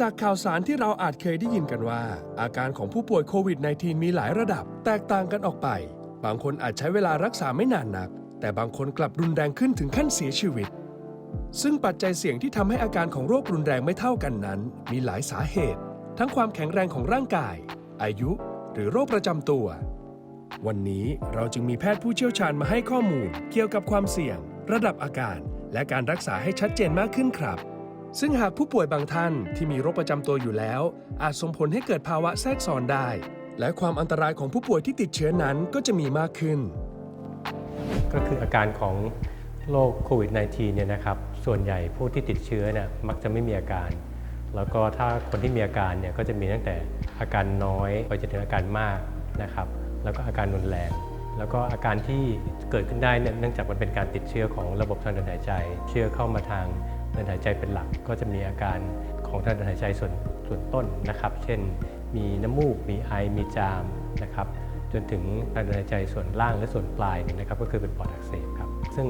จากข่าวสารที่เราอาจเคยได้ยินกันว่า อาการของผู้ป่วยโควิด -19 มีหลายระดับ แตกต่างกันออกไป บางคนอาจใช้เวลารักษาไม่นานนัก แต่บางคนกลับรุนแรงขึ้นถึงขั้นเสียชีวิต ซึ่งปัจจัยเสี่ยงที่ทำให้อาการของโรครุนแรงไม่เท่ากันนั้น มีหลายสาเหตุ ทั้งความแข็งแรงของร่างกาย อายุ หรือโรคประจำตัว วันนี้เราจึงมีแพทย์ผู้เชี่ยวชาญมาให้ข้อมูล เกี่ยวกับความเสี่ยง ระดับอาการ และการรักษาให้ชัดเจนมากขึ้นครับ ซึ่งหากผู้ป่วยบางท่านที่มีโรคประจำตัวอยู่แล้ว อาจส่งผลให้เกิดภาวะแทรกซ้อนได้ และความอันตรายของผู้ป่วยที่ติดเชื้อนั้นก็จะมีมากขึ้น ก็คืออาการของโรคโควิด -19 เนี่ยนะครับ ส่วนใหญ่ผู้ที่ติดเชื้อเนี่ยมักจะไม่มีอาการ แล้วก็ถ้าคนที่มีอาการเนี่ยก็จะมีตั้งแต่อาการน้อยไปจนถึงอาการมากนะครับ แล้วก็อาการรุนแรง แล้วก็อาการที่เกิดขึ้นได้เนี่ยเนื่องจากมันเป็นการติดเชื้อของระบบทางเดินหายใจ เชื้อเข้ามาทาง เดินหายใจเป็นหลักก็จะมีอาการของทางเดินหายใจส่วนส่วนต้นนะครับ เช่น มีน้ำมูก มีไอ มีจามนะครับ จนถึงทางเดินหายใจส่วนล่างและส่วนปลายเนี่ยนะครับ ก็คือเป็นปอดอักเสบครับ ซึ่ง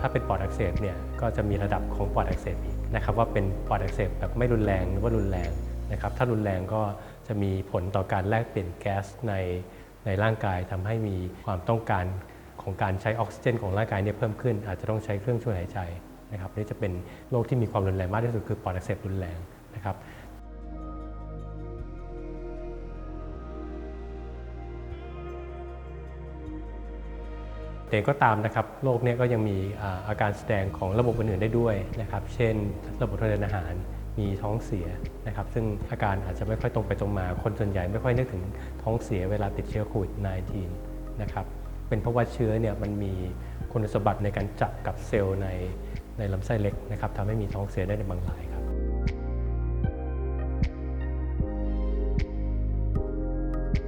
ถ้าเป็นปอดอักเสบเนี่ยก็จะมีระดับของปอดอักเสบอีกนะครับ ว่าเป็นปอดอักเสบแบบไม่รุนแรงหรือว่ารุนแรงนะครับ ถ้ารุนแรงก็จะมีผลต่อการแลกเปลี่ยนแก๊สในในร่างกายทำให้มีความต้องการของการใช้ออกซิเจนของร่างกายเนี่ยเพิ่มขึ้น อาจจะต้องใช้เครื่องช่วยหายใจ นะครับนี่จะเป็นโรคที่มีความรุนแรงมากที่สุดคือปอดอักเสบรุนแรงนะครับแต่ก็ตามนะครับโรคนี้ก็ยังมีอาอาการแสดงของระบบอื่นๆได้ด้วยนะครับ เช่น ระบบทางเดินอาหาร มีท้องเสียนะครับ ซึ่งอาการอาจจะไม่ค่อยตรงไปตรงมา คนส่วนใหญ่ไม่ค่อยนึกถึงท้องเสียเวลาติดเชื้อโควิด -19 นะครับ เป็นเพราะว่าเชื้อเนี่ยมันมีคุณสมบัติในการจับกับเซลล์ใน ในลำไส้เล็กนะครับทำให้มีท้องเสียได้ในบางรายครับ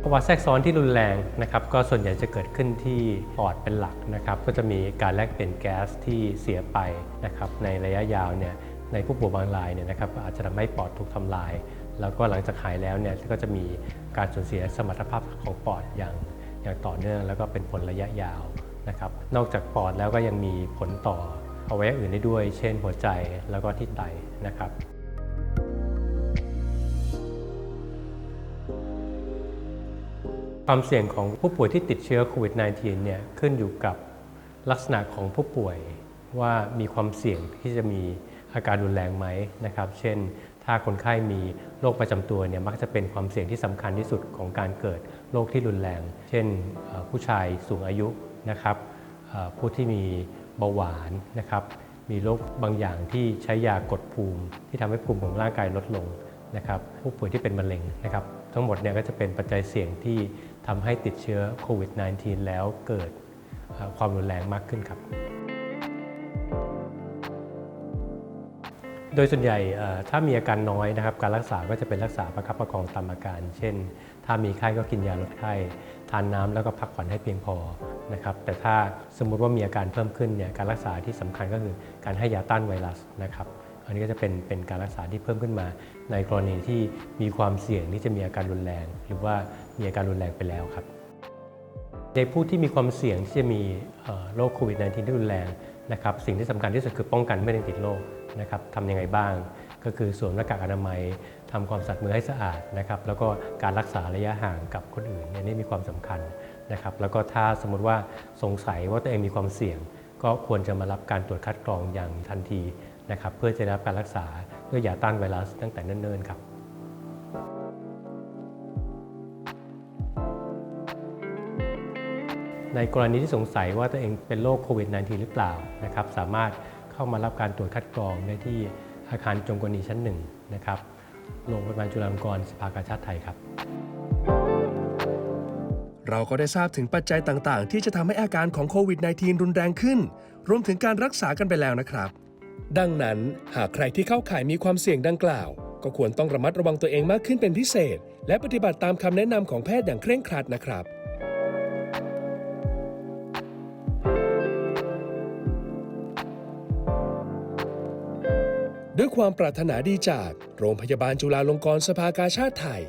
ภาวะแทรกซ้อนที่รุนแรงนะครับก็ส่วนใหญ่จะเกิดขึ้นที่ปอดเป็นหลักนะครับก็จะมีการแลกเปลี่ยนแก๊สที่เสียไปนะครับในระยะยาวเนี่ยในผู้ป่วยบางรายเนี่ยนะครับอาจจะทำให้ปอดถูกทำลาย แล้วก็หลังจากหายแล้วเนี่ยก็จะมีการสูญเสียสมรรถภาพของปอดอย่างอย่างต่อเนื่อง แล้วก็เป็นผลระยะยาวนะครับนอกจากปอดแล้วก็ยังมีผลต่อ อวัยวะอื่นได้ด้วย เช่นหัวใจแล้วก็ที่ไตนะครับความเสี่ยงของผู้ป่วยที่ติดเชื้อโควิด -19 เนี่ยขึ้นอยู่กับลักษณะของผู้ป่วยว่ามีความเสี่ยงที่จะมีอาการรุนแรงไหมนะครับ เช่น ถ้าคนไข้มีโรคประจำตัวเนี่ยมักจะเป็นความเสี่ยงที่สำคัญที่สุดของการเกิดโรคที่รุนแรง เช่นผู้ชายสูงอายุนะครับผู้ที่มี เบาหวานนะครับ มีโรคบางอย่างที่ใช้ยากดภูมิ ที่ทำให้ภูมิของร่างกายลดลงนะครับ ผู้ป่วยที่เป็นมะเร็งนะครับ ทั้งหมดเนี่ยก็จะเป็นปัจจัยเสี่ยงที่ทำให้ติดเชื้อโควิด -19 แล้วเกิดความรุนแรงมากขึ้นครับ โดยส่วนใหญ่ถ้ามีอาการน้อยนะครับ การรักษาก็จะเป็นรักษาประคับประคองตามอาการ เช่น ถ้ามีไข้ก็กินยาลดไข้ทานน้ำแล้วก็พักผ่อนให้เพียงพอนะครับแต่ถ้าสมมุติว่ามีอาการเพิ่มขึ้นเนี่ยการรักษาที่สำคัญก็คือการให้ยาต้านไวรัสนะครับอันนี้ก็จะเป็นเป็นการรักษาที่เพิ่มขึ้นมา ในกรณีที่มีความเสี่ยงที่จะมีอาการรุนแรง หรือว่ามีอาการรุนแรงไปแล้วครับ ในผู้ที่มีความเสี่ยงที่จะมีโรคโควิด -19 ที่รุนแรงนะครับสิ่งที่สำคัญที่สุดคือป้องกันไม่ให้ติดโรคนะครับทำยังไงบ้าง ก็คือสวมหน้ากากอนามัยทำความสะอาดมือให้สะอาดนะครับแล้วก็การรักษาระยะห่างกับคนอื่นเนี่ยนี่มีความสำคัญนะครับแล้วก็ถ้าสมมติว่าสงสัยว่าตัวเองมีความเสี่ยง ก็ควรจะมารับการตรวจคัดกรองอย่างทันทีนะครับเพื่อจะได้รับการรักษาด้วยยาต้านไวรัสตั้งแต่เนิ่นๆครับ ในกรณีที่สงสัยว่าตัวเองเป็นโรคโควิด -19 หรือเปล่านะครับสามารถเข้ามารับการตรวจคัดกรองได้ที่อาคารจงกรณีชั้นหนึ่งนะครับโรงพยาบาลจุฬาลงกรณ์สภากาชาติไทยครับ เราก็ได้ทราบถึงปัจจัยต่างๆ ที่จะทำให้อาการของโควิด -19 รุนแรงขึ้น รวมถึงการรักษากันไปแล้วนะครับ ดังนั้นหากใครที่เข้าข่ายมีความเสี่ยงดังกล่าว ก็ควรต้องระมัดระวังตัวเองมากขึ้นเป็นพิเศษ และปฏิบัติตามคำแนะนำของแพทย์อย่างเคร่งครัดนะครับ ด้วยความปรารถนาดีจากโรงพยาบาลจุฬาลงกรณ์สภากาชาติไทย